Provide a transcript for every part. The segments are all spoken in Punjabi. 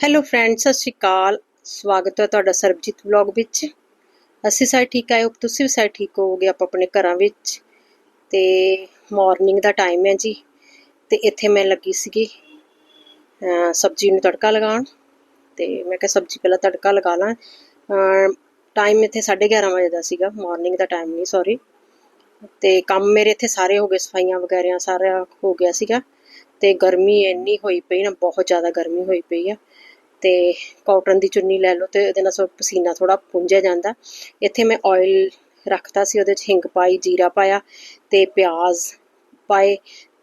ਹੈਲੋ ਫਰੈਂਡਸ ਸਤਿ ਸ਼੍ਰੀ ਅਕਾਲ। ਸਵਾਗਤ ਹੈ ਤੁਹਾਡਾ ਸਰਬਜੀਤ ਵਲੌਗ ਵਿੱਚ। ਅਸੀਂ ਸਾਰੇ ਠੀਕ ਆਏ ਹੋ ਤੁਸੀਂ ਵੀ ਸਾਰੇ ਠੀਕ ਹੋਵੋਗੇ, ਆਪਾਂ ਆਪਣੇ ਘਰਾਂ ਵਿੱਚ। ਤੇ ਮਾਰਨਿੰਗ ਦਾ ਟਾਈਮ ਹੈ ਜੀ। ਤੇ ਇੱਥੇ ਮੈਂ ਲੱਗੀ ਸੀਗੀ ਸਬਜ਼ੀ ਨੂੰ ਤੜਕਾ ਲਗਾਉਣ। ਤੇ ਮੈਂ ਕਿਹਾ ਸਬਜ਼ੀ ਪਹਿਲਾਂ ਤੜਕਾ ਲਗਾ ਲਾਂ। ਟਾਈਮ ਇੱਥੇ 11:30 ਵਜੇ ਦਾ ਸੀਗਾ ਮਾਰਨਿੰਗ ਦਾ ਟਾਈਮ ਨਹੀਂ ਸੌਰੀ ਤੇ ਕੰਮ ਮੇਰੇ ਇੱਥੇ ਸਾਰੇ ਹੋ ਗਏ, ਸਫਾਈਆਂ ਵਗੈਰਾ ਸਾਰਾ ਹੋ ਗਿਆ ਸੀਗਾ। ਤੇ ਗਰਮੀ ਇੰਨੀ ਹੋਈ ਪਈ ਨਾ, ਬਹੁਤ ਜ਼ਿਆਦਾ ਗਰਮੀ ਹੋਈ ਪਈ ਆ। ਤੇ ਕਾਟਨ ਦੀ ਚੁੰਨੀ ਲੈ ਲਓ ਤੇ ਉਹਦੇ ਨਾਲ ਸੋ ਪਸੀਨਾ ਥੋੜਾ ਪੁੰਝਿਆ ਜਾਂਦਾ। ਇੱਥੇ ਮੈਂ ਆਇਲ ਰੱਖਤਾ ਸੀ, ਉਹਦੇ ਚ ਹਿੰਗ ਪਾਈ, ਜੀਰਾ ਪਾਇਆ ਤੇ ਪਿਆਜ਼ ਪਾਏ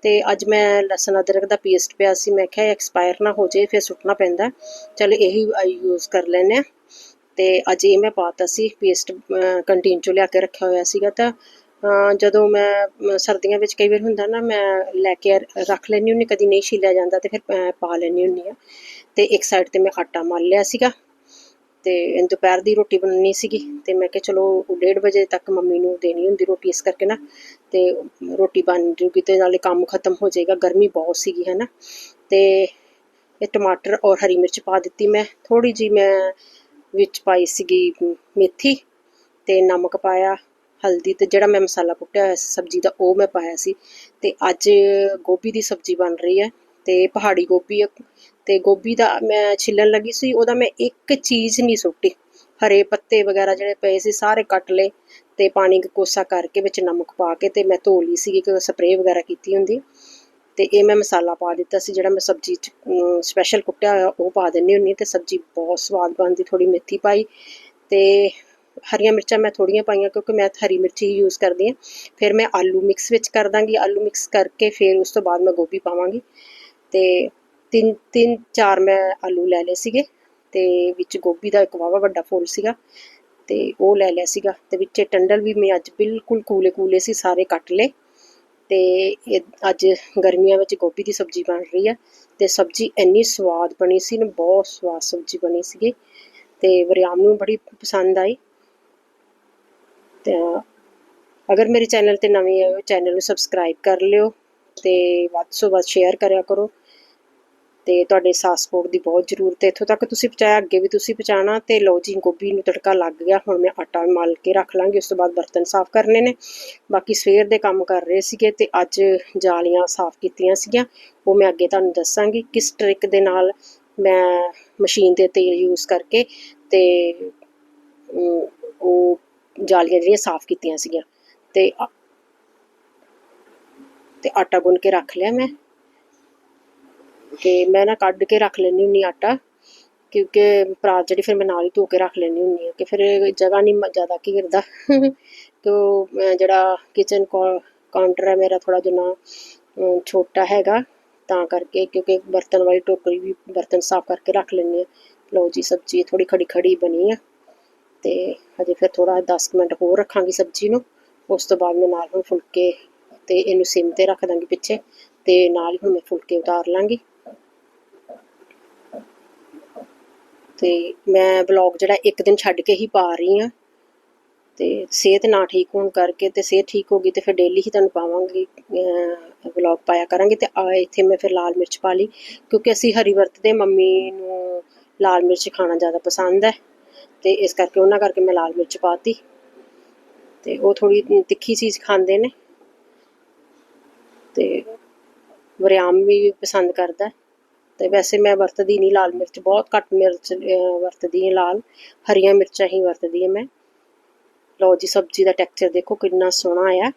ਤੇ ਅੱਜ ਮੈਂ ਲਸਣ ਅਦਰਕ ਦਾ ਪੇਸਟ ਪਿਆ ਸੀ। ਮੈਂ ਕਿਹਾ ਐਕਸਪਾਇਰ ਨਾ ਹੋ ਜਾਏ, ਫਿਰ ਸੁੱਟਣਾ ਪੈਂਦਾ। ਚਲ ਇਹੀ ਯੂਜ਼ ਕਰ ਲੈਨੇ ਆ ਤੇ ਅੱਜ ਇਹ ਮੈਂ ਪਾਤਾ ਸੀ ਪੇਸਟ ਕੰਟੀਨ ਚੋਂ ਲਿਆ ਕੇ ਰੱਖਿਆ ਹੋਇਆ ਸੀਗਾ ਤਾਂ ਜਦੋਂ ਮੈਂ ਸਰਦੀਆਂ ਵਿੱਚ ਕਈ ਵਾਰ ਹੁੰਦਾ ਨਾ, ਮੈਂ ਲੈ ਕੇ ਰੱਖ ਲੈਣੀ ਹੁੰਨੀ ਕਦੀ ਨਹੀਂ ਛਿਲਿਆ ਜਾਂਦਾ ਤੇ ਫਿਰ ਅਹ ਪਾ ਲੈਣੀ ਹੁੰਨੀ ਆ ਤੇ ਇੱਕ ਸਾਈਡ ਤੇ ਮੈਂ ਆਟਾ ਮਲ ਲਿਆ ਸੀਗਾ ਤੇ ਦੁਪਹਿਰ ਦੀ ਰੋਟੀ ਬਣਨੀ ਸੀਗੀ ਤੇ ਮੈਂ ਕਿਹਾ ਚਲੋ 1:30 ਵਜੇ ਤੱਕ ਮੰਮੀ ਨੂੰ ਦੇਣੀ ਹੁੰਦੀ ਰੋਟੀ ਇਸ ਕਰਕੇ ਨਾ ਤੇ ਰੋਟੀ ਬਣ ਜੂਗੀ ਤੇ ਨਾਲੇ ਕੰਮ ਖਤਮ ਹੋ ਜਾਏਗਾ, ਗਰਮੀ ਬਹੁਤ ਸੀਗੀ ਹੈ ਨਾ ਤੇ ਇਹ ਟਮਾਟਰ ਔਰ ਹਰੀ ਮਿਰਚ ਪਾ ਦਿੱਤੀ ਮੈਂ ਥੋੜੀ ਜੀ ਮੈਂ ਵਿੱਚ ਪਾਈ ਸੀਗੀ ਮੇਥੀ ਤੇ ਨਮਕ ਪਾਇਆ, ਹਲਦੀ ਤੇ ਜਿਹੜਾ ਮੈਂ ਮਸਾਲਾ ਕੁੱਟਿਆ ਹੋਇਆ ਸੀ ਸਬਜ਼ੀ ਦਾ ਉਹ ਮੈਂ ਪਾਇਆ ਸੀ ਤੇ ਅੱਜ ਗੋਭੀ ਦੀ ਸਬਜ਼ੀ ਬਣ ਰਹੀ ਹੈ ਤੇ ਪਹਾੜੀ ਗੋਭੀ ਤੇ ਗੋਭੀ ਦਾ ਮੈਂ ਛਿੱਲਣ ਲੱਗੀ ਸੀ, ਉਹਦਾ ਮੈਂ ਇੱਕ ਚੀਜ਼ ਨਹੀਂ ਸੁੱਟੀ। ਹਰੇ ਪੱਤੇ ਵਗੈਰਾ ਜਿਹੜੇ ਪਏ ਸੀ, ਸਾਰੇ ਕੱਟ ਲਏ ਤੇ ਪਾਣੀ ਕੋਸਾ ਕਰਕੇ ਵਿੱਚ ਨਮਕ ਪਾ ਕੇ ਤੇ ਮੈਂ ਧੋ ਲਈ ਸੀ ਕਿ ਸਪਰੇਅ ਵਗੈਰਾ ਕੀਤੀ ਹੁੰਦੀ। ਤੇ ਇਹ ਮੈਂ ਮਸਾਲਾ ਪਾ ਦਿੱਤਾ ਸੀ, ਜਿਹੜਾ ਮੈਂ ਸਬਜ਼ੀ ਚ ਸਪੈਸ਼ਲ ਕੁੱਟਿਆ ਹੋਇਆ, ਉਹ ਪਾ ਦਿੰਨੀ ਹੁੰਨੀ ਤੇ ਸਬਜ਼ੀ ਬਹੁਤ ਸਵਾਦ ਬਣਦੀ ਥੋੜੀ ਮੇਥੀ ਪਾਈ ਤੇ ਹਰੀਆਂ ਮਿਰਚਾਂ ਮੈਂ ਥੋੜੀਆਂ ਪਾਈਆਂ, ਕਿਉਂਕਿ ਮੈਂ ਹਰੀ ਮਿਰਚ ਹੀ ਯੂਜ਼ ਕਰਦੀ ਹਾਂ। ਫਿਰ ਮੈਂ ਆਲੂ ਮਿਕਸ ਵਿੱਚ ਕਰ ਦਾਂਗੀ, ਆਲੂ ਮਿਕਸ ਕਰਕੇ ਫਿਰ ਉਸ ਤੋਂ ਬਾਅਦ ਮੈਂ ਗੋਭੀ ਪਾਵਾਂਗੀ ਤੇ ਤਿੰਨ ਤਿੰਨ, ਚਾਰ ਮੈਂ ਆਲੂ ਲੈ ਲਏ ਸੀਗੇ ਤੇ ਵਿੱਚ ਗੋਭੀ ਦਾ ਇੱਕ ਵਾਵਾ ਵੱਡਾ ਫੁੱਲ ਸੀਗਾ ਤੇ ਉਹ ਲੈ ਲਿਆ ਸੀਗਾ ਤੇ ਵਿੱਚੇ ਟੰਡਲ ਵੀ ਮੈਂ ਅੱਜ ਬਿਲਕੁਲ ਕੂਲੇ ਕੂਲੇ ਸੀ, ਸਾਰੇ ਕੱਟ ਲਏ ਤੇ ਇਹ ਅੱਜ ਗਰਮੀਆਂ ਵਿੱਚ ਗੋਭੀ ਦੀ ਸਬਜ਼ੀ ਬਣ ਰਹੀ ਹੈ ਤੇ ਸਬਜ਼ੀ ਇੰਨੀ ਸਵਾਦ ਬਣੀ ਸੀ ਨਾ, ਬਹੁਤ ਸਵਾਦ ਸਬਜ਼ੀ ਬਣੀ ਸੀਗੀ ਤੇ ਵਰਿਆਮ ਨੂੰ ਬੜੀ ਪਸੰਦ ਆਈ। ਤੇ ਅਗਰ ਮੇਰੇ ਚੈਨਲ ਤੇ ਨਵੇਂ ਆਏ ਹੋ, ਚੈਨਲ ਨੂੰ ਸਬਸਕ੍ਰਾਈਬ ਕਰ ਲਿਓ ਤੇ ਵੱਧ ਤੋਂ ਵੱਧ ਸ਼ੇਅਰ ਕਰਿਆ ਕਰੋ। ਤੇ ਤੁਹਾਡੇ ਸਾਸ ਸਪੋਰਟ ਦੀ ਬਹੁਤ ਜ਼ਰੂਰਤ ਹੈ। ਇੱਥੋਂ ਤੱਕ ਤੁਸੀਂ ਪਹੁੰਚਾਇਆ, ਅੱਗੇ ਵੀ ਤੁਸੀਂ ਪਹੁੰਚਾਣਾ ਤੇ ਲਓ ਜੀ, ਗੋਭੀ ਨੂੰ ਤੜਕਾ ਲੱਗ ਗਿਆ, ਹੁਣ ਮੈਂ ਆਟਾ ਮਲ ਕੇ ਰੱਖ ਲਾਂਗੀ, ਉਸ ਤੋਂ ਬਾਅਦ ਬਰਤਨ ਸਾਫ਼ ਕਰਨੇ ਨੇ। ਬਾਕੀ ਸਵੇਰ ਦੇ ਕੰਮ ਕਰ ਰਹੇ ਸੀਗੇ ਤੇ ਅੱਜ ਜਾਲੀਆਂ ਸਾਫ਼ ਕੀਤੀਆਂ ਸੀਗੀਆਂ। ਉਹ ਮੈਂ ਅੱਗੇ ਤੁਹਾਨੂੰ ਦੱਸਾਂਗੀ ਕਿਸ ਟ੍ਰਿਕ ਦੇ ਨਾਲ ਮੈਂ ਮਸ਼ੀਨ ਦੇ ਤੇਲ ਯੂਜ਼ ਕਰਕੇ ਤੇ ਉਹ ਜਾਲੀਆਂ ਜਿਹੜੀਆਂ ਸਾਫ਼ ਕੀਤੀਆਂ ਸੀਗੀਆਂ। ਤੇ ਤੇ ਆਟਾ ਗੁੰਨ ਕੇ ਰੱਖ ਲਿਆ ਮੈਂ। ਕਿ ਮੈਂ ਨਾ ਕੱਢ ਕੇ ਰੱਖ ਲੈਣੀ ਹੁੰਨੀ ਆਟਾ, ਕਿਉਂਕਿ ਪਰਾਤ ਜਿਹੜੀ ਫਿਰ ਮੈਂ ਨਾਲ ਹੀ ਧੋ ਕੇ ਰੱਖ ਲੈਣੀ ਹੁੰਨੀ ਆ ਕਿ ਫਿਰ ਜਗ੍ਹਾ ਨਹੀਂ ਜ਼ਿਆਦਾ ਘੇਰਦਾ। ਤੋ ਜਿਹੜਾ ਕਿਚਨ ਕਾਊਂਟਰ ਹੈ ਮੇਰਾ ਥੋੜਾ ਜਿਹਾ ਛੋਟਾ ਹੈਗਾ, ਤਾਂ ਕਰਕੇ ਕਿਉਂਕਿ ਬਰਤਨ ਵਾਲੀ ਟੋਕਰੀ ਵੀ ਬਰਤਨ ਸਾਫ਼ ਕਰਕੇ ਰੱਖ ਲੈਣੀ ਆ ਲਓ ਜੀ, ਸਬਜ਼ੀ ਥੋੜੀ ਖੜੀ ਖੜੀ ਬਣੀ ਆ, ਤੇ ਹਜੇ ਫਿਰ ਥੋੜਾ 10 ਮਿੰਟ ਹੋਰ ਰੱਖਾਂਗੀ ਸਬਜ਼ੀ ਨੂੰ। ਉਸ ਤੋਂ ਬਾਅਦ ਮੈਂ ਨਾਲ ਹੁਣ ਫੁਲਕੇ ਤੇ ਇਹਨੂੰ ਸਿਮ ਤੇ ਰੱਖ ਦਾਂਗੀ ਪਿੱਛੇ, ਤੇ ਨਾਲ ਹੀ ਹੁਣ ਮੈਂ ਫੁਲਕੇ ਉਤਾਰ ਲਾਂਗੀ। ਤੇ ਮੈਂ ਵਲੌਗ ਜਿਹੜਾ ਇੱਕ ਦਿਨ ਛੱਡ ਕੇ ਹੀ ਪਾ ਰਹੀ ਆ ਤੇ ਸਿਹਤ ਨਾ ਠੀਕ ਹੋਣ ਕਰਕੇ ਤੇ ਸਿਹਤ ਠੀਕ ਹੋ ਗਈ ਤੇ ਫਿਰ ਡੇਲੀ ਹੀ ਤੁਹਾਨੂੰ ਪਾਵਾਂਗੀ ਵਲੌਗ ਪਾਇਆ ਕਰਾਂਗੇ ਤੇ ਆ ਇੱਥੇ ਮੈਂ ਫਿਰ ਲਾਲ ਮਿਰਚ ਪਾ ਲਈ ਕਿਉਂਕਿ ਅਸੀਂ ਹਰੀ ਵਰਤਦੇ ਮੰਮੀ ਨੂੰ ਲਾਲ ਮਿਰਚ ਖਾਣਾ ਜ਼ਿਆਦਾ ਪਸੰਦ ਹੈ ਤੇ ਇਸ ਕਰਕੇ ਉਹਨਾਂ ਕਰਕੇ ਮੈਂ ਲਾਲ ਮਿਰਚ ਪਾਤੀ ਤੇ ਉਹ ਥੋੜੀ ਤਿੱਖੀ ਚੀਜ਼ ਖਾਂਦੇ ਨੇ ਤੇ ਵਰਿਆਮ ਵੀ ਪਸੰਦ ਕਰਦਾ। ਤੇ ਵੈਸੇ ਮੈਂ ਵਰਤਦੀ ਨਹੀਂ, ਲਾਲ ਮਿਰਚ ਬਹੁਤ ਘੱਟ ਮਿਰਚ ਵਰਤਦੀ ਹਾਂ, ਲਾਲ, ਹਰੀਆਂ ਮਿਰਚਾਂ ਹੀ ਵਰਤਦੀ ਹਾਂ ਮੈਂ। ਲਓ ਜੀ, ਸਬਜ਼ੀ ਦਾ ਟੈਕਸਚਰ ਦੇਖੋ ਕਿੰਨਾ ਸੋਹਣਾ ਆਇਆ।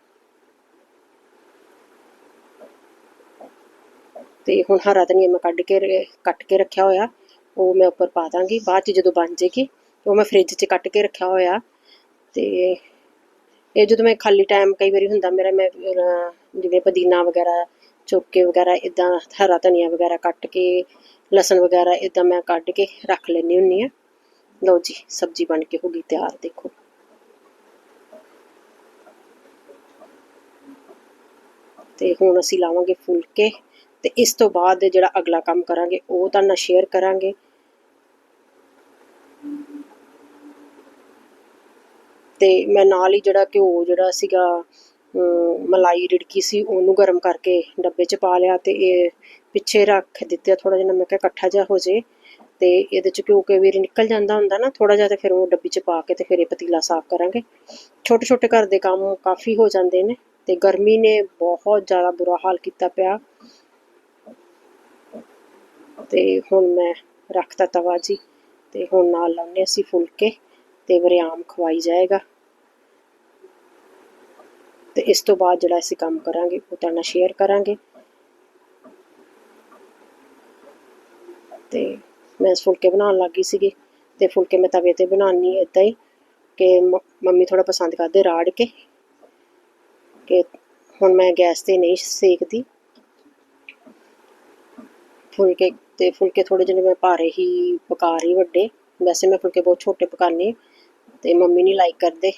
ਤੇ ਹੁਣ ਹਰਾ ਧਨੀਆ ਮੈਂ ਕੱਢ ਕੇ ਕੱਟ ਕੇ ਰੱਖਿਆ ਹੋਇਆ, ਉਹ ਮੈਂ ਉੱਪਰ ਪਾ ਦਾਂਗੀ, ਬਾਅਦ ਚ ਜਦੋਂ ਬਣ ਜੇਗੀ, ਉਹ ਮੈਂ ਫ੍ਰਿਜ 'ਚ ਕੱਟ ਕੇ ਰੱਖਿਆ ਹੋਇਆ। ਤੇ ਇਹ ਜਦੋਂ ਮੈਂ ਖਾਲੀ ਟਾਈਮ ਕਈ ਵਾਰੀ ਹੁੰਦਾ, ਮੇਰਾ ਮੈਂ ਜਿਵੇਂ ਪੁਦੀਨਾ ਵਗੈਰਾ ਚੁੱਕ ਵਗੈਰਾ ਇਦਾਂ ਹਰਾ ਧਨੀਆ ਵਗੈਰਾ ਕੱਟ ਕੇ, ਲਸਣ ਵਗੈਰਾ ਇਦਾਂ ਮੈਂ ਕੱਢ ਕੇ ਰੱਖ ਲੈਣੀ ਹੁੰਨੀ ਆ ਲਓ ਜੀ, ਸਬਜ਼ੀ ਬਣ ਕੇ ਹੋ ਗਈ ਤਿਆਰ, ਦੇਖੋ। ਤੇ ਹੁਣ ਅਸੀਂ ਲਾਵਾਂਗੇ ਫੁਲਕੇ ਤੇ ਇਸ ਤੋਂ ਬਾਅਦ ਜਿਹੜਾ ਅਗਲਾ ਕੰਮ ਕਰਾਂਗੇ, ਉਹ ਤਾਂ ਨਾਲ ਸ਼ੇਅਰ ਕਰਾਂਗੇ। ਤੇ ਮੈਂ ਨਾਲ ਹੀ ਜਿਹੜਾ ਘਿਓ ਜਿਹੜਾ ਸੀਗਾ ਮਲਾਈ ਰਿੜਕੀ ਸੀ, ਉਹਨੂੰ ਗਰਮ ਕਰਕੇ ਡੱਬੇ 'ਚ ਪਾ ਲਿਆ ਤੇ ਇਹ ਪਿੱਛੇ ਰੱਖ ਦਿੱਤੇ ਥੋੜਾ ਜਿਹਾ ਮੈਂ ਕਿਹਾ ਇਕੱਠਾ ਜਿਹਾ ਹੋ ਜੇ ਤੇ ਇਹਦੇ ਚ ਘਿਓ ਕਈ ਨਿਕਲ ਜਾਂਦਾ ਹੁੰਦਾ ਨਾ ਥੋੜਾ ਜਿਹਾ ਤੇ ਫਿਰ ਉਹ ਡੱਬੀ ਚ ਪਾ ਕੇ ਤੇ ਫਿਰ ਇਹ ਪਤੀਲਾ ਸਾਫ਼ ਕਰਾਂਗੇ। ਛੋਟੇ ਛੋਟੇ ਘਰ ਦੇ ਕੰਮ ਕਾਫੀ ਹੋ ਜਾਂਦੇ ਨੇ ਤੇ ਗਰਮੀ ਨੇ ਬਹੁਤ ਜ਼ਿਆਦਾ ਬੁਰਾ ਹਾਲ ਕੀਤਾ ਪਿਆ। ਤੇ ਹੁਣ ਮੈਂ ਰੱਖਤਾ ਤਵਾ ਜੀ ਤੇ ਹੁਣ ਨਾਲ ਲਾਉਣੇ ਅਸੀਂ ਫੁਲਕੇ ਤੇ ਵਰਿਆਮ ਖਵਾਈ ਜਾਏਗਾ। ਤੇ ਇਸ ਤੋਂ ਬਾਅਦ ਜਿਹੜਾ ਅਸੀਂ ਕੰਮ ਕਰਾਂਗੇ, ਉਹ ਤੁਹਾਡੇ ਨਾਲ ਸ਼ੇਅਰ ਕਰਾਂਗੇ। ਤੇ ਮੈਂ ਫੁਲਕੇ ਬਣਾਉਣ ਲੱਗੀ ਸੀਗੀ, ਤੇ ਫੁਲਕੇ ਮੈਂ ਤਵੇ ਤੇ ਬਣਾਉਣੀ ਏਦਾਂ ਹੀ ਕਿ ਮੰਮੀ ਥੋੜਾ ਪਸੰਦ ਕਰਦੇ ਰਾੜ ਕੇ, ਕਿ ਹੁਣ ਮੈਂ ਗੈਸ ਤੇ ਨਹੀਂ ਸੇਕਦੀ। ਫੁਲਕੇ ਤੇ ਫੁਲਕੇ ਥੋੜੇ ਜਿਹੇ ਮੈਂ ਭਾਰੇ ਹੀ ਪਕਾ ਰਹੀ ਵੱਡੇ। ਵੈਸੇ ਮੈਂ ਫੁਲਕੇ ਬਹੁਤ ਛੋਟੇ ਪਕਾਨੀ ਤੇ ਮੰਮੀ ਨਹੀਂ ਲਾਈਕ ਕਰਦੇ।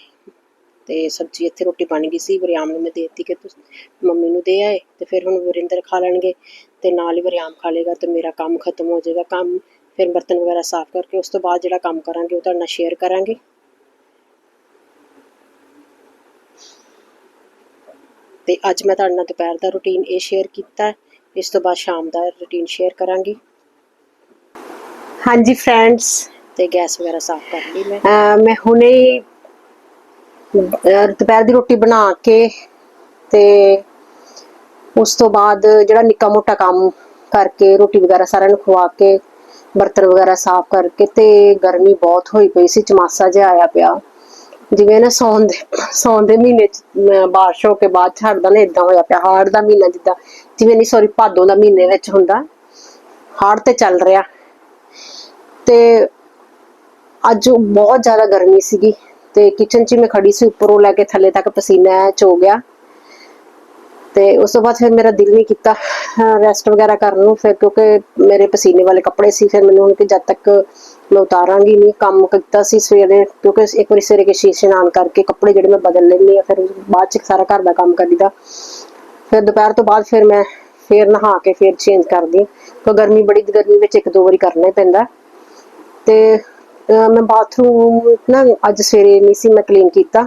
ਤੇ ਸਬਜ਼ੀ ਇੱਥੇ ਰੋਟੀ ਬਣ ਗਈ ਸੀ ਵਰਿਆਮ ਨੂੰ ਮੈਂ ਦਿੱਤੀ ਕਿ ਤੁਸੀਂ ਮੰਮੀ ਨੂੰ ਦੇ ਆਏ ਤੇ ਫਿਰ ਹੁਣ ਵਰਿੰਦਰ ਖਾ ਲੈਣਗੇ ਤੇ ਨਾਲ ਹੀ ਵਰਿਆਮ ਖਾ ਲੇਗਾ ਤੇ ਮੇਰਾ ਕੰਮ ਖਤਮ ਹੋ ਜਾਏਗਾ ਕੰਮ ਫਿਰ ਬਰਤਨ ਵਗੈਰਾ ਸਾਫ਼ ਕਰਕੇ ਉਸ ਤੋਂ ਬਾਅਦ ਜਿਹੜਾ ਕੰਮ ਕਰਾਂਗੇ ਉਹ ਤੁਹਾਡੇ ਨਾਲ ਸ਼ੇਅਰ ਕਰਾਂਗੇ। ਤੇ ਅੱਜ ਮੈਂ ਤੁਹਾਡੇ ਨਾਲ ਦੁਪਹਿਰ ਦਾ ਰੁਟੀਨ ਇਹ ਸ਼ੇਅਰ ਕੀਤਾ। ਇਸ ਤੋਂ ਬਾਅਦ ਸ਼ਾਮ ਦਾ ਰੁਟੀਨ ਸ਼ੇਅਰ ਕਰਾਂਗੀ। ਹਾਂਜੀ ਫਰੈਂਡਸ ਤੇ ਗੈਸ ਵਗੈਰਾ ਸਾਫ਼ ਕਰ ਲਈ ਮੈਂ। ਮੈਂ ਹੁਣੇ ਦੁਪਹਿਰ ਦੀ ਰੋਟੀ ਬਣਾ ਕੇ ਤੇ ਉਸ ਤੋਂ ਬਾਅਦ ਜਿਹੜਾ ਨਿੱਕਾ ਮੋਟਾ ਕੰਮ ਕਰਕੇ ਰੋਟੀ ਵਗੈਰਾ ਸਾਰਿਆਂ ਨੂੰ ਖਵਾ ਕੇ, ਬਰਤਨ ਵਗੈਰਾ ਸਾਫ਼ ਕਰਕੇ ਤੇ ਗਰਮੀ ਬਹੁਤ ਹੋਈ ਪਈ ਸੀ, ਚਮਾਸਾ ਜਿਹਾ ਆਇਆ ਪਿਆ। ਜਿਵੇਂ ਨਾ ਸੌਣ ਦੇ ਸੌਣ ਦੇ ਮਹੀਨੇ ਚ ਬਾਰਿਸ਼ ਹੋ ਕੇ ਬਾਅਦ ਛੱਡਦਾ ਨਾ ਇਦਾਂ ਹੋਇਆ ਪਿਆ ਹਾੜ ਦਾ ਮਹੀਨਾ ਜਿੱਦਾਂ, ਜਿਵੇਂ ਨਹੀਂ ਸੌਰੀ ਭਾਦੋਂ ਦਾ ਮਹੀਨੇ ਵਿੱਚ ਹੁੰਦਾ ਹਾੜ ਤੇ ਚੱਲ ਰਿਹਾ। ਤੇ ਅੱਜ ਬਹੁਤ ਜ਼ਿਆਦਾ ਗਰਮੀ ਸੀਗੀ। ਤੇ ਕਿਚਨ 'ਚ ਮੈਂ ਖੜੀ ਸੀ, ਉੱਪਰੋਂ ਲੈ ਕੇ ਥੱਲੇ ਤੱਕ ਪਸੀਨਾ ਚੋ ਗਿਆ। ਤੇ ਉਸ ਤੋਂ ਬਾਅਦ ਫਿਰ ਮੇਰਾ ਦਿਲ ਨਹੀਂ ਕੀਤਾ ਰੈਸਟ ਵਗੈਰਾ ਕਰਨ ਨੂੰ, ਫਿਰ ਕਿਉਂਕਿ ਮੇਰੇ ਪਸੀਨੇ ਵਾਲੇ ਕੱਪੜੇ ਸੀ, ਫਿਰ ਮੈਨੂੰ ਹੁਣ ਕਿ ਜਦ ਤੱਕ ਮੈਂ ਉਤਾਰਾਂਗੀ ਨਹੀਂ, ਕੰਮ ਕੀਤਾ ਸੀ ਸਵੇਰੇ, ਕਿਉਂਕਿ ਇੱਕ ਵਾਰੀ ਸਵੇਰੇ ਕੇ ਇਸ਼ਨਾਨ ਕਰਕੇ ਕੱਪੜੇ ਜਿਹੜੇ ਮੈਂ ਬਦਲ ਲੈਂਦੀ ਆ ਫਿਰ ਬਾਅਦ ਚ ਸਾਰਾ ਘਰ ਦਾ ਕੰਮ ਕਰੀਦਾ। ਫਿਰ ਦੁਪਹਿਰ ਤੋਂ ਬਾਅਦ ਫਿਰ ਮੈਂ ਫਿਰ ਨਹਾ ਕੇ ਫਿਰ ਚੇਂਜ ਕਰਦੀ ਹਾਂ, ਕਿਉਂਕਿ ਗਰਮੀ ਬੜੀ, ਗਰਮੀ ਵਿੱਚ ਇੱਕ ਦੋ ਵਾਰੀ ਕਰਨਾ ਹੀ ਪੈਂਦਾ। ਤੇ ਮੈਂ ਬਾਥਰੂਮ ਨਾ ਅੱਜ ਸਵੇਰੇ ਨਹੀਂ ਸੀ ਮੈਂ ਕਲੀਨ ਕੀਤਾ,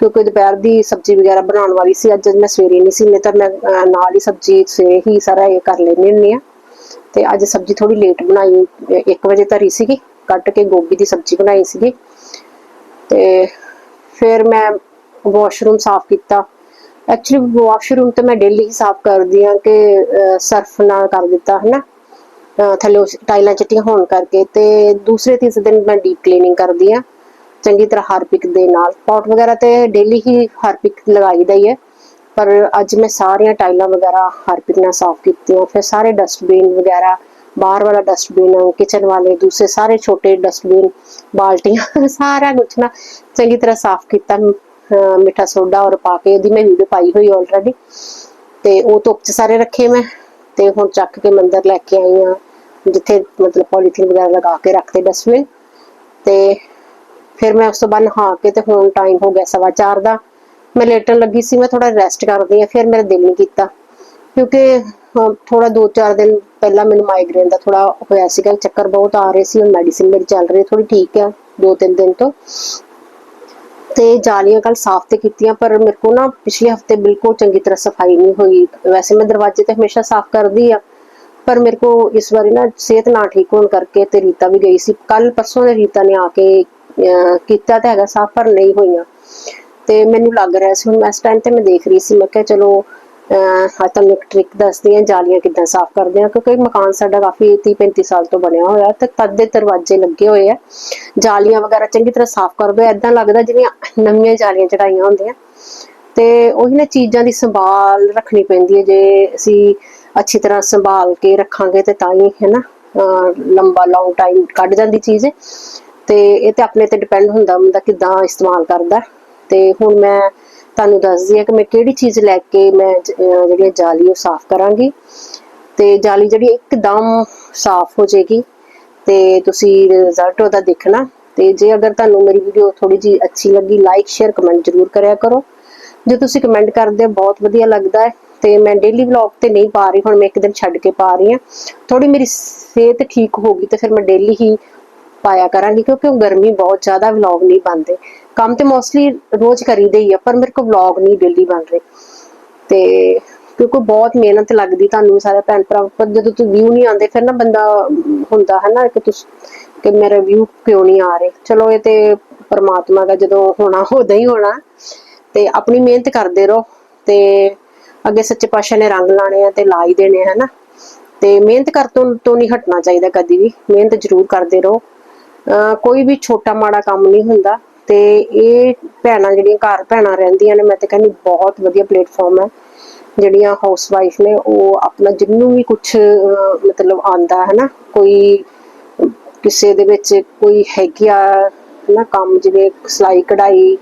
ਕਿਉਂਕਿ ਦੁਪਹਿਰ ਦੀ ਸਬਜ਼ੀ ਵਗੈਰਾ ਬਣਾਉਣ ਵਾਲੀ ਸੀ, ਅੱਜ ਮੈਂ ਸਵੇਰੇ ਨਹੀਂ ਸੀ, ਨਹੀਂ ਤਾਂ ਮੈਂ ਨਾਲ ਹੀ ਸਬਜ਼ੀ ਸਵੇਰੇ ਹੀ ਸਾਰਾ ਇਹ ਕਰ ਲੈਂਦੀ ਹੁੰਦੀ ਆ ਤੇ ਅੱਜ ਸਬਜ਼ੀ ਥੋੜੀ ਲੇਟ ਬਣਾਈ 1 ਵਜੇ ਧਰੀ ਸੀਗੀ ਕੱਟ ਕੇ ਗੋਭੀ ਦੀ ਸਬਜ਼ੀ ਬਣਾਈ ਸੀਗੀ। ਤੇ ਫਿਰ ਮੈਂ ਵਾਸ਼ਰੂਮ ਸਾਫ਼ ਕੀਤਾ। ਐਕਚੁਅਲੀ ਵਾਸ਼ਰੂਮ ਤੇ ਮੈਂ ਡੇਲੀ ਹੀ ਸਾਫ਼ ਕਰਦੀ ਆ ਕਿ ਸਰਫ ਨਾਲ ਕਰ ਦਿੱਤਾ, ਹਨਾ? ਅਹ ਥੱਲੇ ਟਾਈਲਾਂ ਚਿੱਟੀਆਂ ਹੋਣ ਕਰਕੇ ਤੇ ਦੂਸਰੇ ਤੀਸਰੇ ਦਿਨ ਮੈਂ ਡੀਪ ਕਲੀਨਿੰਗ ਕਰਦੀ ਆ ਚੰਗੀ ਤਰ੍ਹਾਂ ਹਾਰਪਿਕ ਦੇ ਨਾਲ। ਪੌਟ ਵਗੈਰਾ ਤੇ ਡੇਲੀ ਹੀ ਹਾਰਪਿਕ ਲਗਾਈਦਾ ਹੀ ਹੈ। ਪਰ ਅੱਜ ਮੈਂ ਸਾਰੀਆਂ ਟਾਈਲਾਂ ਵਗੈਰਾ ਹਾਰਪਿਕ ਨਾਲ ਸਾਫ਼ ਕੀਤੀਆਂ। ਫਿਰ ਸਾਰੇ ਡਸਟਬਿਨ ਵਗੈਰਾ, ਬਾਹਰ ਵਾਲਾ ਡਸਟਬਿਨ ਕਿਚਨ ਵਾਲੇ, ਦੂਸਰੇ ਸਾਰੇ ਛੋਟੇ ਡਸਟਬਿਨ ਬਾਲਟੀਆਂ, ਸਾਰਾ ਕੁਝ ਨਾ ਚੰਗੀ ਤਰ੍ਹਾਂ ਸਾਫ਼ ਕੀਤਾ। ਮਿੱਠਾ ਸੋਡਾ ਔਰ ਪਾ ਕੇ ਉਹਦੀ ਮੈਂ ਵੀਡੀਓ ਪਾਈ ਹੋਈ ਆਲਰੇਡੀ ਤੇ ਉਹ ਧੁੱਪ 'ਚ ਸਾਰੇ ਰੱਖੇ ਮੈਂ। ਤੇ ਹੁਣ ਚੱਕ ਕੇ ਮੰਦਰ ਲੈ ਕੇ ਆਈ ਆ ਜਿੱਥੇ ਮਤਲਬ ਪੋਲੀਥੀਨ ਵਗੈਰਾ ਲਗਾ ਕੇ ਰੱਖਦੇ ਡਸਟਬਿਨ ਤੇ ਫਿਰ ਮੈਂ ਉਸ ਤੋਂ ਬਾਅਦ ਨਹਾ ਕੇ ਤੇ ਹੁਣ ਟਾਈਮ ਹੋ ਗਿਆ ਸਵਾ ਚਾਰ ਦਾ। ਮੈਂ ਲੇਟਣ ਲੱਗੀ ਸੀ, ਮੈਂ ਥੋੜਾ ਰੈਸਟ ਕਰਦੀ ਆ ਫਿਰ ਮੇਰਾ ਦਿਲ ਨਹੀਂ ਕੀਤਾ। ਕਿਉਂਕਿ ਥੋੜਾ 2-4 ਦਿਨ ਪਹਿਲਾਂ ਮੈਨੂੰ ਮਾਈਗ੍ਰੇਨ ਦਾ ਥੋੜਾ ਹੋਇਆ ਸੀਗਾ, ਚੱਕਰ ਬਹੁਤ ਆ ਰਹੇ ਸੀ, ਹੁਣ ਮੈਡੀਸਿਨ ਮੇਰੀ ਚੱਲ ਰਹੀ ਥੋੜੀ ਠੀਕ ਆ 2-3 ਦਿਨ ਤੋਂ। ਤੇ ਜਾਲੀਆਂ ਕੱਲ ਸਾਫ਼ ਤੇ ਕੀਤੀਆਂ ਪਰ ਮੇਰੇ ਕੋ ਨਾ ਪਿਛਲੇ ਹਫ਼ਤੇ ਬਿਲਕੁਲ ਚੰਗੀ ਤਰ੍ਹਾਂ ਸਫ਼ਾਈ ਨਹੀਂ ਹੋਈ। ਵੈਸੇ ਮੈਂ ਦਰਵਾਜ਼ੇ ਤੇ ਹਮੇਸ਼ਾ ਸਾਫ਼ ਕਰਦੀ ਆ ਪਰ ਮੇਰੇ ਕੋ ਇਸ ਵਾਰੀ ਨਾ ਸਿਹਤ ਨਾ ਠੀਕ ਹੋਣ ਕਰਕੇ ਤੇ ਰੀਤਾ ਵੀ ਗਈ ਸੀ। ਕੱਲ ਪਰਸੋਂ ਦੇ ਰੀਤਾ ਨੇ ਆ ਕੇ ਅਹ, ਕੀਤਾ ਤਾਂ ਹੈਗਾ ਸਾਫ਼ ਪਰ ਨਹੀਂ ਹੋਈਆਂ। ਤੇ ਮੈਨੂੰ ਲੱਗ ਰਿਹਾ ਸੀ ਹੁਣ ਇਸ ਟਾਈਮ ਤੇ ਮੈਂ ਦੇਖ ਰਹੀ ਸੀ ਮੈਂ ਕਿਹਾ ਚਲੋ ਅਹ ਤੁਹਾਨੂੰ ਇੱਕ ਟ੍ਰਿਕ ਦੱਸਦੀ ਹਾਂ, ਜਾਲੀਆਂ ਕਿੱਦਾਂ ਸਾਫ਼ ਕਰਦੇ ਆ ਕਿਉਂਕਿ ਮਕਾਨ ਸਾਡਾ ਕਾਫੀ 30 35 ਸਾਲ ਤੋਂ ਬਣਿਆ ਹੋਇਆ ਤੇ ਤਦ ਦੇ ਦਰਵਾਜ਼ੇ ਲੱਗੇ ਹੋਏ ਆ। ਜਾਲੀਆਂ ਵਗੈਰਾ ਚੰਗੀ ਤਰ੍ਹਾਂ ਸਾਫ਼ ਕਰਦੇ ਐਦਾਂ ਲੱਗਦਾ ਜਿਵੇਂ ਨਵੀਆਂ ਜਾਲੀਆਂ ਚੜਾਈਆਂ ਹੁੰਦੀਆਂ। ਤੇ ਉਹੀ ਨਾ ਚੀਜ਼ਾਂ ਦੀ ਸੰਭਾਲ ਰੱਖਣੀ ਪੈਂਦੀ ਹੈ, ਜੇ ਅਸੀਂ ਅੱਛੀ ਤਰ੍ਹਾਂ ਸੰਭਾਲ ਕੇ ਰੱਖਾਂਗੇ ਤੇ ਤਾਂ ਹੀ ਹੈ ਨਾ ਲੰਬਾ ਲੌਂਗ ਟਾਈਮ ਕੱਢ ਜਾਂਦੀ ਚੀਜ਼। ਤੇ ਇਹ ਤੇ ਆਪਣੇ ਤੇ ਡਿਪੈਂਡ ਹੁੰਦਾ ਬੰਦਾ ਕਿਦਾਂ ਇਸਤੇਮਾਲ ਕਰਦਾ। ਤੇ ਹੁਣ ਮੈਂ ਤੁਹਾਨੂੰ ਦੱਸਦੀ ਹਾਂ ਕਿ ਮੈਂ ਕਿਹੜੀ ਚੀਜ਼ ਲੈ ਕੇ ਮੈਂ ਜਿਹੜੀ ਜਾਲੀ ਉਹ ਸਾਫ਼ ਕਰਾਂਗੀ। ਤੇ ਜਾਲੀ ਜਿਹੜੀ ਇੱਕਦਮ ਸਾਫ਼ ਹੋ ਜਾਏਗੀ। ਤੇ ਤੁਸੀਂ ਰਿਜ਼ਲਟ ਉਹਦਾ ਦੇਖਣਾ। ਤੇ ਜੇ ਅਗਰ ਤੁਹਾਨੂੰ ਮੇਰੀ ਵੀਡੀਓ ਥੋੜੀ ਜੀ ਅੱਛੀ ਲੱਗੀ ਲਾਈਕ ਸ਼ੇਅਰ ਕਮੈਂਟ ਜ਼ਰੂਰ ਕਰਿਆ ਕਰੋ। ਜੇ ਤੁਸੀਂ ਕਮੈਂਟ ਕਰਦੇ ਹੋ, ਬਹੁਤ ਵਧੀਆ ਲੱਗਦਾ ਹੈ। ਤੇ ਮੈਂ ਡੇਲੀ ਵਲੌਗ ਤੇ ਨਹੀਂ ਪਾ ਰਹੀ, ਹੁਣ ਮੈਂ ਇੱਕ ਦਿਨ ਛੱਡ ਕੇ ਪਾ ਰਹੀ ਹਾਂ। ਥੋੜੀ ਮੇਰੀ ਸਿਹਤ ਠੀਕ ਹੋਗੀ ਤੇ ਫਿਰ ਮੈਂ ਡੇਲੀ ਹੀ ਪਾਇਆ ਕਰਾਂਗੀ ਕਿਉਂਕਿ ਉਹ ਗਰਮੀ ਬਹੁਤ ਜ਼ਿਆਦਾ ਵਲੌਗ ਨਹੀਂ ਬਣਦੇ। ਕੰਮ ਤੇ ਮੋਸਟਲੀ ਰੋਜ਼ ਕਰੀਦੇ ਹੀ ਆ, ਪਰ ਮੇਰੇ ਕੋਲ ਵਲੌਗ ਨਹੀਂ ਡੇਲੀ ਬਣ ਰਹੇ। ਤੇ ਕਿਉਂਕਿ ਬਹੁਤ ਮਿਹਨਤ ਲੱਗਦੀ ਤੁਹਾਨੂੰ ਸਾਰੇ ਭੈਣ ਭਰਾ ਪਰ ਜਦੋਂ ਤੁਸੀਂ ਵਿਊ ਨਹੀਂ ਆਉਂਦੇ, ਫਿਰ ਨਾ ਬੰਦਾ ਹੁੰਦਾ ਹੈ ਨਾ ਕਿ ਤੁਸੀਂ, ਕਿ ਮੇਰੇ ਵਿਊ ਕਿਉਂ ਨਹੀਂ ਆ ਰਹੇ। ਚਲੋ ਇਹ ਤੇ ਪਰਮਾਤਮਾ ਦਾ ਜਦੋਂ ਹੋਣਾ, ਉਦੋਂ ਹੀ ਹੋਣਾ। ਤੇ ਆਪਣੀ ਮਿਹਨਤ ਕਰਦੇ ਰਹੋ ਤੇ ਅੱਗੇ ਸੱਚੇ ਪਾਤਸ਼ਾਹ ਨੇ ਰੰਗ ਲਾਣੇ ਆ ਤੇ ਲਾ ਹੀ ਦੇਣੇ ਆ ਹਨਾ। ਤੇ ਮਿਹਨਤ ਕਰ ਤੋਂ ਤੋਂ ਨਹੀਂ ਹਟਣਾ ਚਾਹੀਦਾ ਕਦੀ ਵੀ। ਮਿਹਨਤ ਜ਼ਰੂਰ ਕਰਦੇ ਰਹੋ। ਕੋਈ ਵੀ ਛੋਟਾ ਮਾੜਾ ਕੰਮ ਨਹੀਂ ਹੁੰਦਾ ਤੇ ਇਹ ਭੈਣਾਂ ਜਿਹੜੀਆਂ ਘਰ ਭੈਣਾਂ ਰਹਿੰਦੀਆਂ ਨੇ, ਮੈਂ ਤੇ ਕਹਿੰਦੀ ਬਹੁਤ ਵਧੀਆ ਪਲੇਟਫਾਰਮ ਹੈ। ਜਿਹੜੀਆਂ ਹਾਊਸ ਵਾਈਫ ਨੇ, ਉਹ ਆਪਣਾ ਜਿੰਨੂੰ ਵੀ ਕੁਝ ਮਤਲਬ ਆਂਦਾ ਹੈ ਨਾ, ਕੋਈ ਕਿਸੇ ਦੇ ਵਿੱਚ ਕੋਈ ਹੈਗੀ ਆ ਨਾ ਕੰਮ, ਜਿਵੇਂ ਸਿਲਾਈ ਕਢਾਈ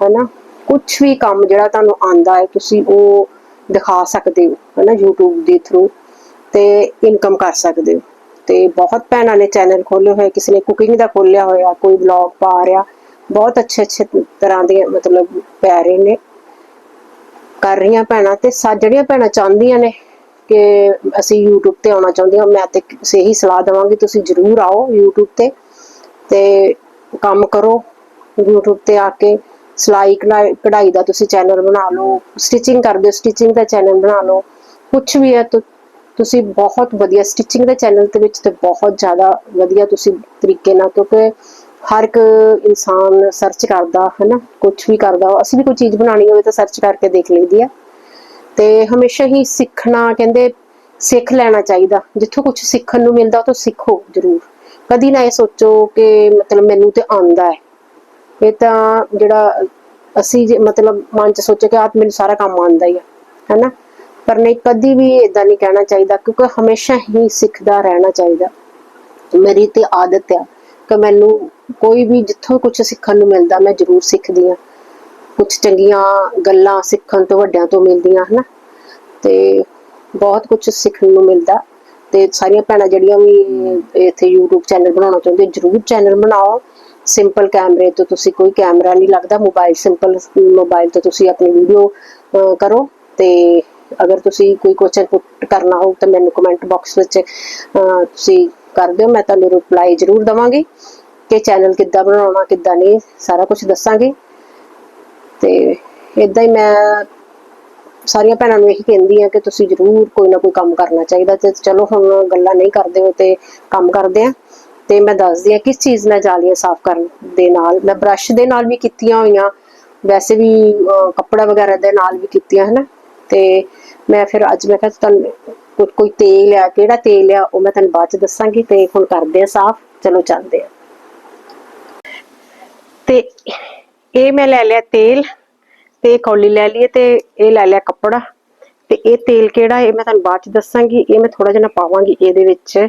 ਹਨਾ ਕੁਝ ਵੀ ਕੰਮ ਜਿਹੜਾ ਤੁਹਾਨੂੰ ਆਂਦਾ ਹੈ, ਤੁਸੀਂ ਉਹ ਦਿਖਾ ਸਕਦੇ ਹੋ ਹਨਾ YouTube ਦੇ ਥਰੂ ਤੇ ਇਨਕਮ ਕਰ ਸਕਦੇ ਹੋ। ਤੇ ਬਹੁਤ ਭੈਣਾਂ ਨੇ ਚੈਨਲ ਖੋਲੇ ਹੋਏ ਕਿਸੇ ਨੇ ਕੁਕਿੰਗ ਦਾ ਖੋਲਿਆ ਹੋਇਆ, ਕੋਈ ਵਲੌਗ ਪਾ ਰਿਹਾ। ਬਹੁਤ ਅੱਛੇ ਅੱਛੇ ਤਰ੍ਹਾਂ ਦੇ ਮਤਲਬ ਪੈ ਰਹੇ ਨੇ, ਕਰ ਰਹੀਆਂ ਭੈਣਾਂ ਤੇ ਜਿਹੜੀਆਂ ਭੈਣਾਂ ਚਾਹੁੰਦੀਆਂ ਨੇ ਕਿ ਅਸੀਂ YouTube ਤੇ ਆਉਣਾ ਚਾਹੁੰਦੀਆਂ ਮੈਂ ਤੇ ਸਹੀ ਸਲਾਹ ਦਵਾਂਗੀ, ਤੁਸੀਂ ਜਰੂਰ ਆਓ YouTube ਤੇ ਤੇ ਕੰਮ ਕਰੋ। YouTube ਤੇ ਆ ਕੇ ਸਿਲਾਈ ਕਢਾਈ ਕਢਾਈ ਦਾ ਤੁਸੀਂ ਚੈਨਲ ਬਣਾ ਲਓ ਸਟਿਚਿੰਗ ਕਰਦੇ ਹੋ ਸਟਿਚਿੰਗ ਦਾ ਚੈਨਲ ਬਣਾ ਲਓ। ਕੁਝ ਵੀ ਹੈ ਤੁ- ਤੁਸੀਂ ਬਹੁਤ ਵਧੀਆ ਸਟਿਚਿੰਗ ਦੇ ਚੈਨਲ ਦੇ ਵਿੱਚ ਤੇ ਬਹੁਤ ਜ਼ਿਆਦਾ ਵਧੀਆ ਤੁਸੀਂ ਤਰੀਕੇ ਨਾਲ, ਕਿਉਂਕਿ ਹਰ ਇੱਕ ਇਨਸਾਨ ਸਰਚ ਕਰਦਾ ਹੈ ਨਾ ਕੁਝ ਵੀ ਕਰਦਾ, ਅਸੀਂ ਵੀ ਕੋਈ ਚੀਜ਼ ਬਣਾਉਣੀ ਹੋਵੇ ਤਾਂ ਸਰਚ ਕਰਕੇ ਦੇਖ ਲਈਦੀ ਆ। ਤੇ ਹਮੇਸ਼ਾ ਹੀ ਸਿੱਖਣਾ, ਕਹਿੰਦੇ ਸਿੱਖ ਲੈਣਾ ਚਾਹੀਦਾ। ਜਿੱਥੋਂ ਕੁਝ ਸਿੱਖਣ ਨੂੰ ਮਿਲਦਾ ਉਹ ਤੋਂ ਸਿੱਖੋ, ਜ਼ਰੂਰ। ਕਦੀ ਨਾ ਇਹ ਸੋਚੋ ਕਿ ਮਤਲਬ ਮੈਨੂੰ ਤੇ ਆਉਂਦਾ ਹੈ। ਇਹ ਤਾਂ ਜਿਹੜਾ ਅਸੀਂ ਮਤਲਬ ਮਨ ਚ ਸੋਚੇ ਕਿ ਆਪ ਮੈਨੂੰ ਸਾਰਾ ਕੰਮ ਆਉਂਦਾ ਹੀ ਆ, ਹੈਨਾ? ਪਰ ਨਹੀਂ, ਕਦੀ ਵੀ ਇਦਾਂ ਨਹੀਂ ਕਹਿਣਾ ਚਾਹੀਦਾ, ਕਿਉਂਕਿ ਹਮੇਸ਼ਾ ਹੀ ਸਿੱਖਦਾ ਰਹਿਣਾ ਚਾਹੀਦਾ। ਮੇਰੀ ਤੇ ਆਦਤ ਆ ਕਿ ਮੈਨੂੰ ਕੋਈ ਵੀ ਜਿੱਥੋਂ ਕੁਝ ਸਿੱਖਣ ਨੂੰ ਮਿਲਦਾ, ਮੈਂ ਜ਼ਰੂਰ ਸਿੱਖਦੀ ਆ ਕੁਝ ਚੰਗੀਆਂ ਗੱਲਾਂ ਸਿੱਖਣ ਤੋਂ ਵੱਡਿਆਂ ਤੋਂ ਮਿਲਦੀਆਂ, ਹਨਾ? ਤੇ ਬਹੁਤ ਕੁਝ ਸਿੱਖਣ ਨੂੰ ਮਿਲਦਾ। ਤੇ ਸਾਰੀਆਂ ਭੈਣਾਂ ਜਿਹੜੀਆਂ ਵੀ ਇੱਥੇ YouTube ਚੈਨਲ ਬਣਾਉਣਾ ਚਾਹੁੰਦੇ, ਜਰੂਰ ਚੈਨਲ ਬਣਾਓ। ਸਿੰਪਲ ਕੈਮਰੇ ਤੋਂ ਤੁਸੀਂ ਕੋਈ ਕੈਮਰਾ ਨਹੀਂ ਲੱਗਦਾ ਮੋਬਾਈਲ ਸਿੰਪਲ ਮੋਬਾਈਲ ਤੋਂ ਤੁਸੀਂ ਆਪਣੀ ਵੀਡੀਓ ਕਰੋ। ਤੇ ਅਗਰ ਤੁਸੀਂ ਕੋਈ ਕੁਐਸਚਨ ਪੁੱਟ ਕਰਨਾ ਹੋ ਤਾਂ ਮੈਨੂੰ ਕਮੈਂਟ ਬਾਕਸ ਵਿੱਚ ਤੁਸੀਂ ਕਰ ਦਿਓ, ਮੈਂ ਤੁਹਾਨੂੰ ਰਿਪਲਾਈ ਜ਼ਰੂਰ ਦਵਾਂਗੀ ਕਿ ਚੈਨਲ ਕਿੱਦਾਂ ਬਣਾਉਣਾ, ਕਿੱਦਾਂ ਨਹੀਂ, ਸਾਰਾ ਕੁਝ ਦੱਸਾਂਗੀ। ਤੇ ਇਦਾਂ ਹੀ ਮੈਂ ਸਾਰੀਆਂ ਭੈਣਾਂ ਨੂੰ ਇਹੀ ਕਹਿੰਦੀ ਆ ਕਿ ਤੁਸੀਂ ਜ਼ਰੂਰ ਕੋਈ ਨਾ ਕੋਈ ਕੰਮ ਕਰਨਾ ਚਾਹੀਦਾ ਤੇ ਚਲੋ ਹੁਣ ਗੱਲਾਂ ਨਹੀਂ ਕਰਦੇ ਹੋ ਤੇ ਕੰਮ ਕਰਦੇ ਆ ਤੇ ਮੈਂ ਦੱਸਦੀ ਆ ਕਿਸ ਚੀਜ਼ ਨਾਲ ਜਾਲੀਆਂ ਸਾਫ਼ ਕਰਨ ਦੇ ਨਾਲ, ਮੈਂ ਬ੍ਰਸ਼ ਦੇ ਨਾਲ ਵੀ ਕੀਤੀਆਂ ਹੋਈਆਂ, ਵੈਸੇ ਵੀ ਕੱਪੜਾ ਵਗੈਰਾ ਦੇ ਨਾਲ ਵੀ ਕੀਤੀਆਂ, ਹਨਾ? ਤੇ ਮੈਂ ਫਿਰ ਅੱਜ ਮੈਂ ਕਿਹਾ ਤੁਹਾਨੂੰ ਕੋਈ- ਤੇਲ ਆ, ਕਿਹੜਾ ਤੇਲ ਆ, ਉਹ ਮੈਂ ਤੁਹਾਨੂੰ ਬਾਅਦ ਚ ਦੱਸਾਂਗੀ ਤੇ ਹੁਣ ਕਰਦੇ ਆ ਸਾਫ਼, ਚਲੋ ਚੱਲਦੇ ਆ। ਤੇ ਇਹ ਮੈਂ ਲੈ ਲਿਆ ਤੇਲ, ਤੇ ਕੌਲੀ ਲੈ ਲਈ ਤੇ ਇਹ ਲੈ ਲਿਆ ਕੱਪੜਾ। ਤੇ ਇਹ ਤੇਲ ਕਿਹੜਾ ਇਹ ਮੈਂ ਤੁਹਾਨੂੰ ਬਾਅਦ ਚ ਦੱਸਾਂਗੀ, ਇਹ ਮੈਂ ਥੋੜਾ ਜਿਹਾ ਪਾਵਾਂਗੀ ਇਹਦੇ ਵਿੱਚ।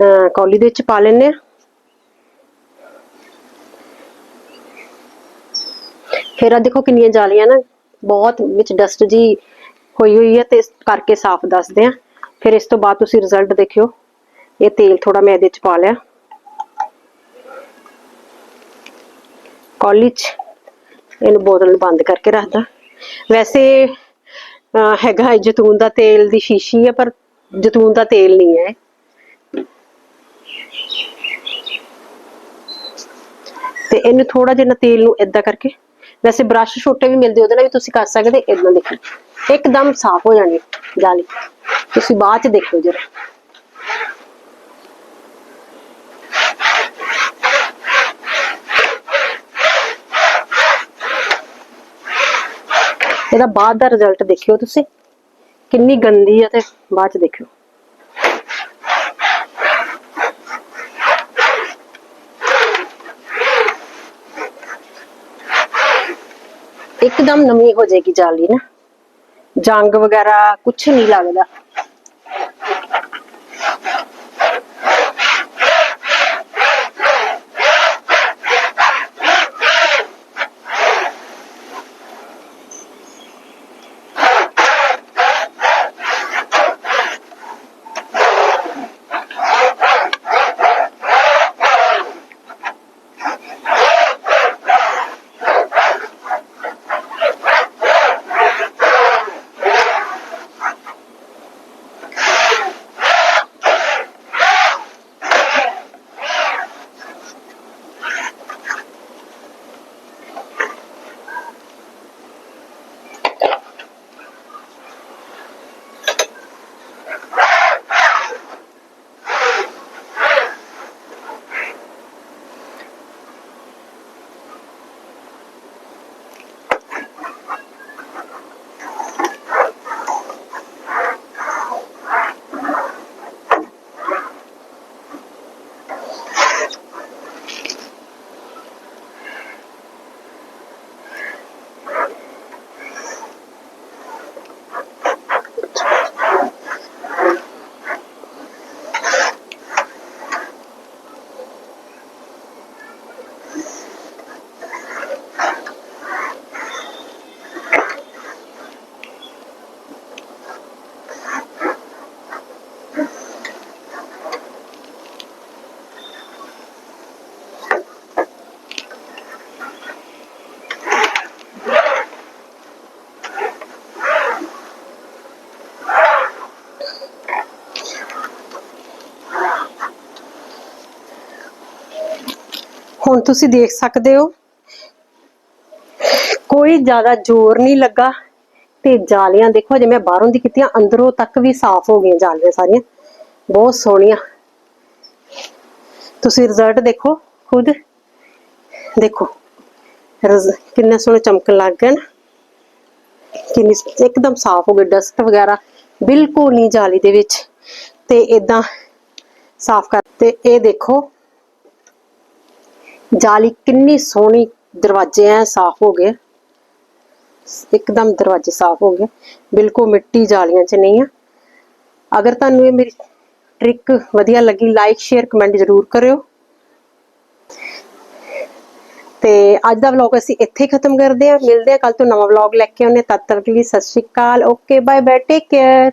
ਅਹ ਕੌਲੀ ਦੇ ਵਿੱਚ ਪਾ ਲੈਣੇ ਆ ਫਿਰ ਆ ਦੇਖੋ ਕਿੰਨੀਆਂ ਜਾਲੀਆਂ ਨਾ, ਬਹੁਤ ਵਿੱਚ ਡਸਟ ਜੀ ਹੋਈ ਹੋਈ ਹੈ ਤੇ ਇਸ ਕਰਕੇ ਸਾਫ਼ ਦੱਸਦੇ ਆ ਫਿਰ ਇਸ ਤੋਂ ਬਾਅਦ ਤੁਸੀਂ ਰਿਜ਼ਲਟ ਦੇਖਿਓ। ਇਹ ਤੇਲ ਥੋੜਾ ਮੈਂ ਇਹਦੇ ਚ ਪਾ ਲਿਆ। ਕੌਲੀ ਇਹਨੂੰ ਬੋਤਲ ਨੂੰ ਬੰਦ ਕਰਕੇ ਰੱਖਦਾ। ਵੈਸੇ ਹੈਗਾ ਹੈ ਜੈਤੂਨ ਦਾ ਤੇਲ ਦੀ ਸ਼ੀਸ਼ੀ ਹੈ, ਪਰ ਜੈਤੂਨ ਦਾ ਤੇਲ ਨਹੀਂ ਹੈ ਤੇ ਇਹਨੂੰ ਥੋੜਾ ਜਿਹਾ ਨਾ ਤੇਲ ਨੂੰ ਇਦਾਂ ਕਰਕੇ। ਵੈਸੇ ਬ੍ਰਸ਼ ਛੋਟੇ ਵੀ ਮਿਲਦੇ, ਉਹਦੇ ਨਾਲ ਵੀ ਤੁਸੀਂ ਕਰ ਸਕਦੇ ਇਦਾਂ ਦੇਖੋ। ਇੱਕਦਮ ਸਾਫ਼ ਹੋ ਜਾਣੀ ਜਾਲੀ ਤੁਸੀਂ ਬਾਅਦ ਚ ਦੇਖੋ ਜਰਾ ਇਹਦਾ ਬਾਅਦ ਦਾ ਰਿਜ਼ਲਟ ਦੇਖਿਓ ਤੁਸੀਂ ਕਿੰਨੀ ਗੰਦੀ ਹੈ ਤੇ ਬਾਅਦ ਚ ਦੇਖਿਓ ਇੱਕਦਮ ਨਵੀਂ ਹੋ ਜਾਏਗੀ ਜਾਲੀ ਨਾ ਜੰਗ ਵਗੈਰਾ ਕੁਝ ਨਹੀਂ ਲੱਗਦਾ। ਹੁਣ ਤੁਸੀਂ ਦੇਖ ਸਕਦੇ ਹੋ। ਕੋਈ ਜ਼ਿਆਦਾ ਜ਼ੋਰ ਨਹੀਂ ਲੱਗਾ ਤੇ ਜਾਲੀਆਂ ਦੇਖੋ ਜੇ ਬਾਹਰੋਂ ਦੀ ਕੀਤੀਆਂ, ਅੰਦਰੋਂ ਤੱਕ ਵੀ ਸਾਫ਼ ਹੋ ਗਈਆਂ ਜਾਲੀਆਂ ਸਾਰੀਆਂ। ਬਹੁਤ ਸੋਹਣੀਆਂ। ਤੁਸੀਂ ਰਿਜ਼ਲਟ ਦੇਖੋ, ਖੁਦ। ਦੇਖੋ ਕਿੰਨੇ ਸੋਹਣੇ ਚਮਕਣ ਲੱਗ ਗਏ ਨਾ। ਕਿੰਨੀ ਇੱਕਦਮ ਸਾਫ਼ ਹੋ ਗਏ ਡਸਟ ਵਗੈਰਾ ਬਿਲਕੁਲ ਨਹੀਂ ਜਾਲੀ ਦੇ ਵਿੱਚ। ਤੇ ਇਦਾਂ ਸਾਫ਼ ਕਰ ਇਹ ਦੇਖੋ ਜਾਲੀ ਕਿੰਨੀ ਸੋਹਣੀ ਦਰਵਾਜ਼ੇ ਐ, ਸਾਫ਼ ਹੋ ਗਏ। ਇੱਕਦਮ ਦਰਵਾਜ਼ੇ ਸਾਫ਼ ਹੋ ਗਏ। ਬਿਲਕੁਲ ਮਿੱਟੀ ਜਾਲੀਆਂ 'ਚ ਨਹੀਂ ਆ। ਅਗਰ ਤੁਹਾਨੂੰ ਇਹ ਮੇਰੀ ਟ੍ਰਿਕ ਵਧੀਆ ਲੱਗੀ ਲਾਈਕ ਸ਼ੇਅਰ ਕਮੈਂਟ ਜ਼ਰੂਰ ਕਰਿਓ। ਤੇ ਅੱਜ ਦਾ ਵਲੌਗ ਅਸੀਂ ਇੱਥੇ ਹੀ ਖਤਮ ਕਰਦੇ ਹਾਂ। ਮਿਲਦੇ ਹਾਂ ਕੱਲ ਤੋਂ ਨਵਾਂ ਵਲੌਗ ਲੈ ਕੇ ਆਉਂਦੇ ਤਦ ਤੱਕ ਲਈ ਸਤਿ ਸ਼੍ਰੀ ਅਕਾਲ। Okay bye bye take care